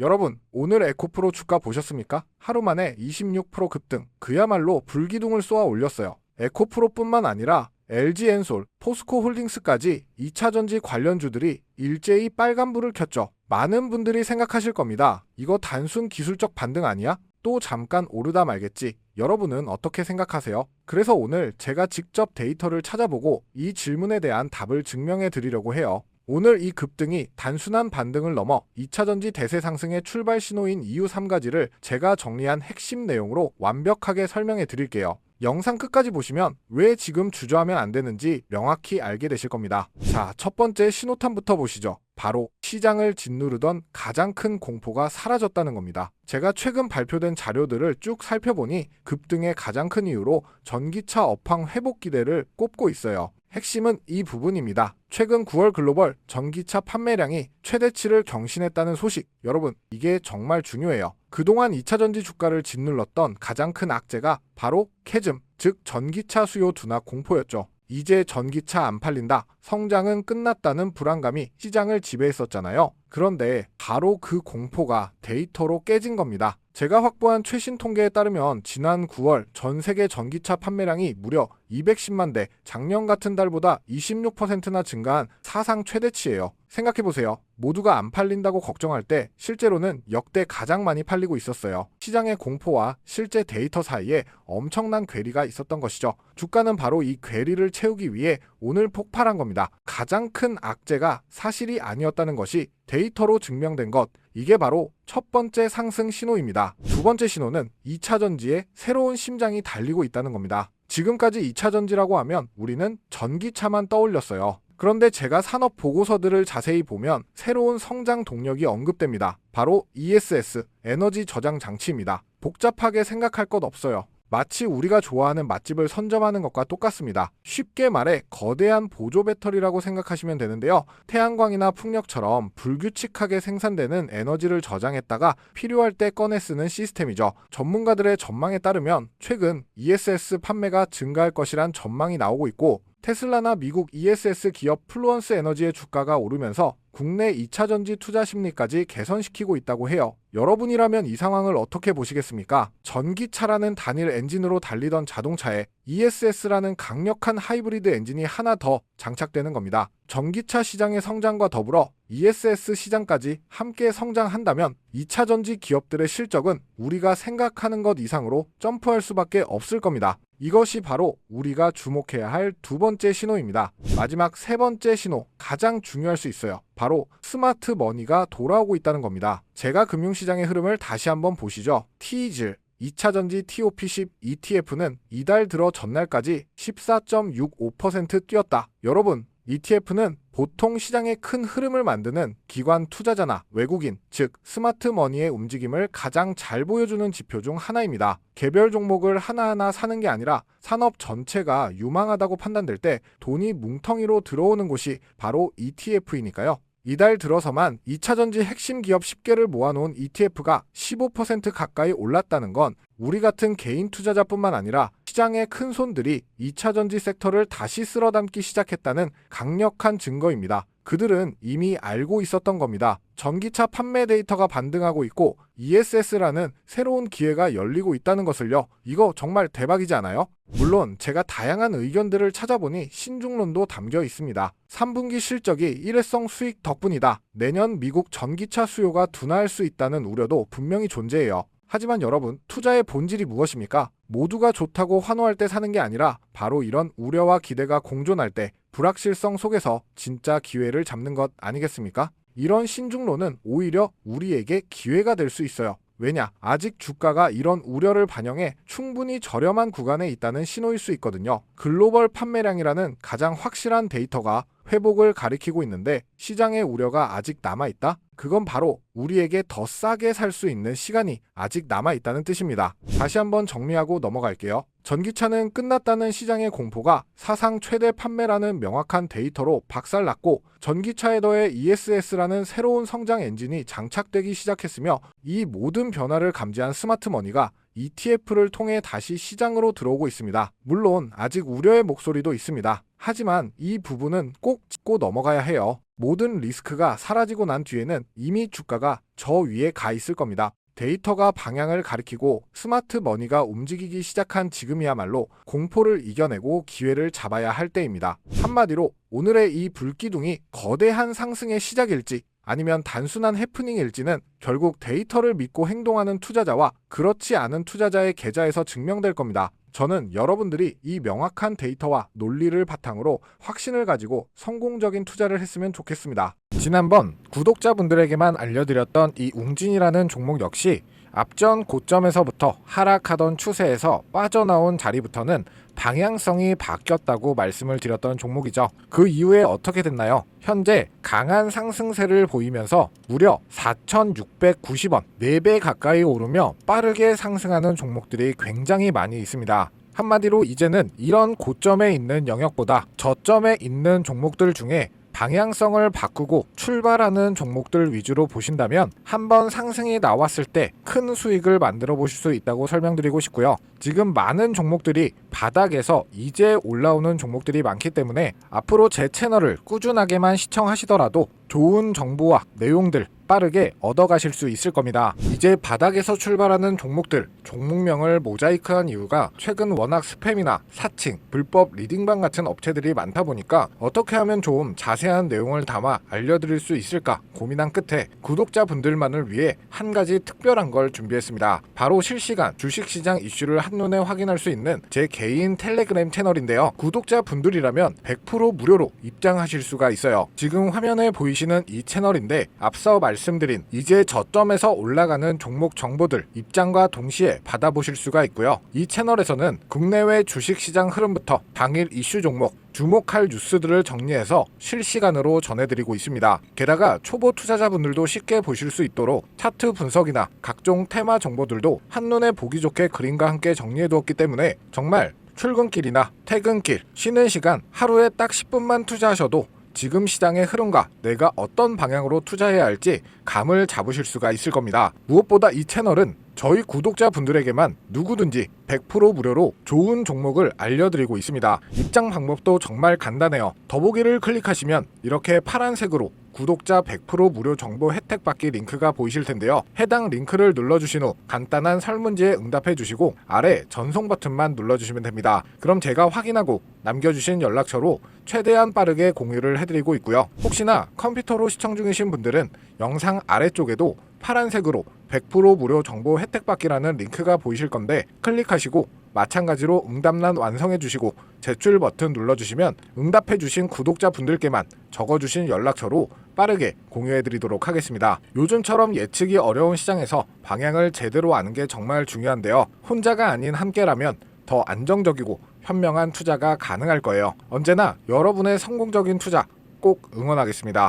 여러분, 오늘 에코프로 주가 보셨습니까? 하루 만에 26% 급등, 그야말로 불기둥을 쏘아 올렸어요. 에코프로뿐만 아니라 LG엔솔, 포스코 홀딩스까지 2차전지 관련주들이 일제히 빨간불을 켰죠. 많은 분들이 생각하실 겁니다. 이거 단순 기술적 반등 아니야? 또 잠깐 오르다 말겠지. 여러분은 어떻게 생각하세요? 그래서 오늘 제가 직접 데이터를 찾아보고 이 질문에 대한 답을 증명해 드리려고 해요. 오늘 이 급등이 단순한 반등을 넘어 2차전지 대세 상승의 출발 신호인 이유 3가지를 제가 정리한 핵심 내용으로 완벽하게 설명해 드릴게요. 영상 끝까지 보시면 왜 지금 주저하면 안 되는지 명확히 알게 되실 겁니다. 자, 첫 번째 신호탄부터 보시죠. 바로 시장을 짓누르던 가장 큰 공포가 사라졌다는 겁니다. 제가 최근 발표된 자료들을 쭉 살펴보니 급등의 가장 큰 이유로 전기차 업황 회복 기대를 꼽고 있어요. 핵심은 이 부분입니다. 최근 9월 글로벌 전기차 판매량이 최대치를 경신했다는 소식. 여러분, 이게 정말 중요해요. 그동안 2차 전지 주가를 짓눌렀던 가장 큰 악재가 바로 캐즘, 즉 전기차 수요 둔화 공포였죠. 이제 전기차 안 팔린다, 성장은 끝났다는 불안감이 시장을 지배했었잖아요. 그런데 바로 그 공포가 데이터로 깨진 겁니다. 제가 확보한 최신 통계에 따르면 지난 9월 전 세계 전기차 판매량이 무려 210만 대, 작년 같은 달보다 26%나 증가한 사상 최대치예요. 생각해보세요. 모두가 안 팔린다고 걱정할 때 실제로는 역대 가장 많이 팔리고 있었어요. 시장의 공포와 실제 데이터 사이에 엄청난 괴리가 있었던 것이죠. 주가는 바로 이 괴리를 채우기 위해 오늘 폭발한 겁니다. 가장 큰 악재가 사실이 아니었다는 것이 데이터로 증명된 것. 이게 바로 첫 번째 상승 신호입니다. 두 번째 신호는 2차 전지에 새로운 심장이 달리고 있다는 겁니다. 지금까지 2차 전지라고 하면 우리는 전기차만 떠올렸어요. 그런데 제가 산업 보고서들을 자세히 보면 새로운 성장 동력이 언급됩니다. 바로 ESS, 에너지 저장 장치입니다. 복잡하게 생각할 것 없어요. 마치 우리가 좋아하는 맛집을 선점하는 것과 똑같습니다. 쉽게 말해 거대한 보조 배터리라고 생각하시면 되는데요. 태양광이나 풍력처럼 불규칙하게 생산되는 에너지를 저장했다가 필요할 때 꺼내 쓰는 시스템이죠. 전문가들의 전망에 따르면 최근 ESS 판매가 증가할 것이란 전망이 나오고 있고 테슬라나 미국 ESS 기업 플루언스 에너지의 주가가 오르면서 국내 2차 전지 투자 심리까지 개선시키고 있다고 해요. 여러분이라면 이 상황을 어떻게 보시겠습니까? 전기차라는 단일 엔진으로 달리던 자동차에 ESS라는 강력한 하이브리드 엔진이 하나 더 장착되는 겁니다. 전기차 시장의 성장과 더불어 ESS 시장까지 함께 성장한다면 2차 전지 기업들의 실적은 우리가 생각하는 것 이상으로 점프할 수밖에 없을 겁니다. 이것이 바로 우리가 주목해야 할 두 번째 신호입니다. 마지막 세 번째 신호, 가장 중요할 수 있어요. 바로 스마트 머니가 돌아오고 있다는 겁니다. 제가 금융시장의 흐름을 다시 한번 보시죠. T질 2차 전지 TOP10 ETF는 이달 들어 전날까지 14.65% 뛰었다. 여러분, ETF는 보통 시장의 큰 흐름을 만드는 기관 투자자나 외국인, 즉 스마트 머니의 움직임을 가장 잘 보여주는 지표 중 하나입니다. 개별 종목을 하나하나 사는 게 아니라 산업 전체가 유망하다고 판단될 때 돈이 뭉텅이로 들어오는 곳이 바로 ETF이니까요. 이달 들어서만 2차전지 핵심 기업 10개를 모아놓은 ETF가 15% 가까이 올랐다는 건 우리 같은 개인 투자자뿐만 아니라 시장의 큰 손들이 2차 전지 섹터를 다시 쓸어담기 시작했다는 강력한 증거입니다. 그들은 이미 알고 있었던 겁니다. 전기차 판매 데이터가 반등하고 있고 ESS라는 새로운 기회가 열리고 있다는 것을요. 이거 정말 대박이지 않아요? 물론 제가 다양한 의견들을 찾아보니 신중론도 담겨 있습니다. 3분기 실적이 일회성 수익 덕분이다. 내년 미국 전기차 수요가 둔화할 수 있다는 우려도 분명히 존재해요. 하지만 여러분, 투자의 본질이 무엇입니까? 모두가 좋다고 환호할 때 사는 게 아니라 바로 이런 우려와 기대가 공존할 때 불확실성 속에서 진짜 기회를 잡는 것 아니겠습니까? 이런 신중론은 오히려 우리에게 기회가 될 수 있어요. 왜냐? 아직 주가가 이런 우려를 반영해 충분히 저렴한 구간에 있다는 신호일 수 있거든요. 글로벌 판매량이라는 가장 확실한 데이터가 회복을 가리키고 있는데 시장의 우려가 아직 남아있다? 그건 바로 우리에게 더 싸게 살 수 있는 시간이 아직 남아있다는 뜻입니다. 다시 한번 정리하고 넘어갈게요. 전기차는 끝났다는 시장의 공포가 사상 최대 판매라는 명확한 데이터로 박살났고 전기차에 더해 ESS라는 새로운 성장 엔진이 장착되기 시작했으며 이 모든 변화를 감지한 스마트머니가 ETF를 통해 다시 시장으로 들어오고 있습니다. 물론 아직 우려의 목소리도 있습니다. 하지만 이 부분은 꼭 짚고 넘어가야 해요. 모든 리스크가 사라지고 난 뒤에는 이미 주가가 저 위에 가 있을 겁니다. 데이터가 방향을 가리키고 스마트 머니가 움직이기 시작한 지금이야말로 공포를 이겨내고 기회를 잡아야 할 때입니다. 한마디로 오늘의 이 불기둥이 거대한 상승의 시작일지 아니면 단순한 해프닝일지는 결국 데이터를 믿고 행동하는 투자자와 그렇지 않은 투자자의 계좌에서 증명될 겁니다. 저는 여러분들이 이 명확한 데이터와 논리를 바탕으로 확신을 가지고 성공적인 투자를 했으면 좋겠습니다. 지난번 구독자분들에게만 알려드렸던 이 웅진이라는 종목 역시 앞전 고점에서부터 하락하던 추세에서 빠져나온 자리부터는 방향성이 바뀌었다고 말씀을 드렸던 종목이죠. 그 이후에 어떻게 됐나요? 현재 강한 상승세를 보이면서 무려 4,690원, 4배 가까이 오르며 빠르게 상승하는 종목들이 굉장히 많이 있습니다. 한마디로 이제는 이런 고점에 있는 영역보다 저점에 있는 종목들 중에 방향성을 바꾸고 출발하는 종목들 위주로 보신다면 한번 상승이 나왔을 때 큰 수익을 만들어 보실 수 있다고 설명드리고 싶고요. 지금 많은 종목들이 바닥에서 이제 올라오는 종목들이 많기 때문에 앞으로 제 채널을 꾸준하게만 시청하시더라도 좋은 정보와 내용들 빠르게 얻어가실 수 있을 겁니다. 이제 바닥에서 출발하는 종목들, 종목명을 모자이크한 이유가 최근 워낙 스팸이나 사칭, 불법 리딩방 같은 업체들이 많다 보니까 어떻게 하면 좀 자세한 내용을 담아 알려드릴 수 있을까 고민한 끝에 구독자분들만을 위해 한 가지 특별한 걸 준비했습니다. 바로 실시간 주식시장 이슈를 한눈에 확인할 수 있는 제 개인 텔레그램 채널인데요. 구독자분들이라면 100% 무료로 입장하실 수가 있어요. 지금 화면에 보이시는 이 채널인데 앞서 말씀드린 이제 저점에서 올라가는 종목 정보들 입장과 동시에 받아보실 수가 있고요. 이 채널에서는 국내외 주식시장 흐름부터 당일 이슈 종목 주목할 뉴스들을 정리해서 실시간으로 전해드리고 있습니다. 게다가 초보 투자자분들도 쉽게 보실 수 있도록 차트 분석이나 각종 테마 정보들도 한눈에 보기 좋게 그림과 함께 정리해두었기 때문에 정말 출근길이나 퇴근길, 쉬는 시간 하루에 딱 10분만 투자하셔도 지금 시장의 흐름과 내가 어떤 방향으로 투자해야 할지 감을 잡으실 수가 있을 겁니다. 무엇보다 이 채널은 저희 구독자분들에게만 누구든지 100% 무료로 좋은 종목을 알려드리고 있습니다. 입장 방법도 정말 간단해요. 더보기를 클릭하시면 이렇게 파란색으로 구독자 100% 무료 정보 혜택 받기 링크가 보이실 텐데요. 해당 링크를 눌러주신 후 간단한 설문지에 응답해 주시고 아래 전송 버튼만 눌러주시면 됩니다. 그럼 제가 확인하고 남겨주신 연락처로 최대한 빠르게 공유를 해드리고 있고요. 혹시나 컴퓨터로 시청 중이신 분들은 영상 아래쪽에도 파란색으로 100% 무료 정보 혜택 받기라는 링크가 보이실 건데 클릭하시고 마찬가지로 응답란 완성해 주시고 제출 버튼 눌러주시면 응답해 주신 구독자 분들께만 적어주신 연락처로 빠르게 공유해 드리도록 하겠습니다. 요즘처럼 예측이 어려운 시장에서 방향을 제대로 아는 게 정말 중요한데요. 혼자가 아닌 함께라면 더 안정적이고 현명한 투자가 가능할 거예요. 언제나 여러분의 성공적인 투자 꼭 응원하겠습니다.